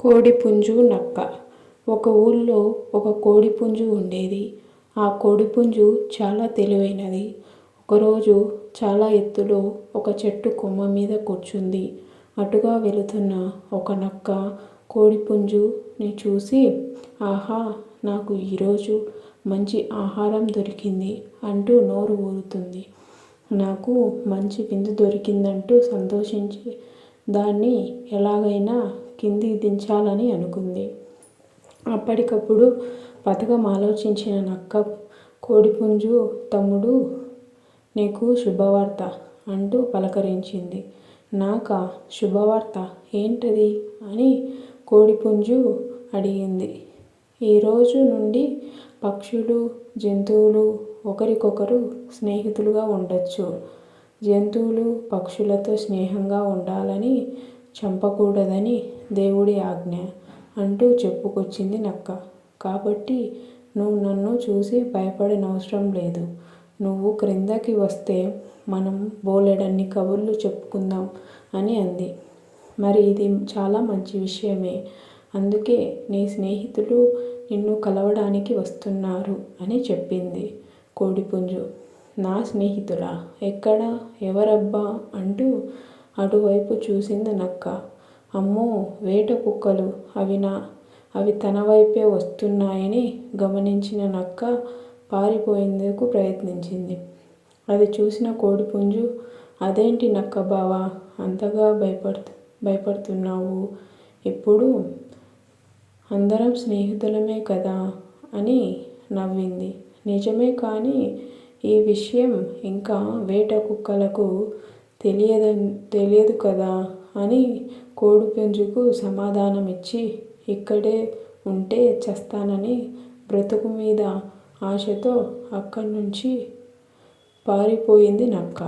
కోడిపుంజు నక్క. ఒక ఊళ్ళో ఒక కోడిపుంజు ఉండేది. ఆ కోడిపుంజు చాలా తెలివైనది. ఒకరోజు చాలా ఎత్తులో ఒక చెట్టు కొమ్మ మీద కూర్చుంది. అటుగా వెళుతున్న ఒక నక్క కోడిపుంజుని చూసి ఆహా నాకు ఈరోజు మంచి ఆహారం దొరికింది అంటూ నోరు ఊరుతుంది. నాకు మంచి విందు దొరికిందంటూ సంతోషించి దాన్ని ఎలాగైనా కిందికి దించాలని అనుకుంది. అప్పటికప్పుడు పథకం ఆలోచించిన నక్క కోడిపుంజు తమ్ముడు నీకు శుభవార్త అంటూ పలకరించింది. నాకా శుభవార్త ఏంటది? అని కోడిపుంజు అడిగింది. ఈరోజు నుండి పక్షులు జంతువులు ఒకరికొకరు స్నేహితులుగా ఉండొచ్చు. జంతువులు పక్షులతో స్నేహంగా ఉండాలని చంపకూడదని దేవుడి ఆజ్ఞ అంటూ చెప్పుకొచ్చింది నక్క. కాబట్టి నువ్వు నన్ను చూసి భయపడనవసరం లేదు. నువ్వు క్రిందకి వస్తే మనం బోలెడన్ని కబుర్లు చెప్పుకుందాం అని అంది. మరి ఇది చాలా మంచి విషయమే. అందుకే నీ స్నేహితులు నిన్ను కలవడానికి వస్తున్నారు అని చెప్పింది కోడిపుంజు. నా స్నేహితులా ఎక్కడ ఎవరబ్బా అంటూ అటువైపు చూసింది నక్క. అమ్మో వేట కుక్కలు అవి నా అవి తన వైపే వస్తున్నాయని గమనించిన నక్క పారిపోయేందుకు ప్రయత్నించింది. అది చూసిన కోడిపుంజు అదేంటి నక్క బావా అంతగా భయపడుతు భయపడుతున్నావు? ఇప్పుడు అందరం స్నేహితులమే కదా? అని నవ్వింది. నిజమే కానీ ఈ విషయం ఇంకా వేట కుక్కలకు తెలియద తెలియదు కదా అని కోడిపుంజుకు సమాధానమిచ్చి ఇక్కడే ఉంటే చస్తానని బ్రతుకు మీద ఆశతో అక్కడి నుంచి పారిపోయింది నక్క.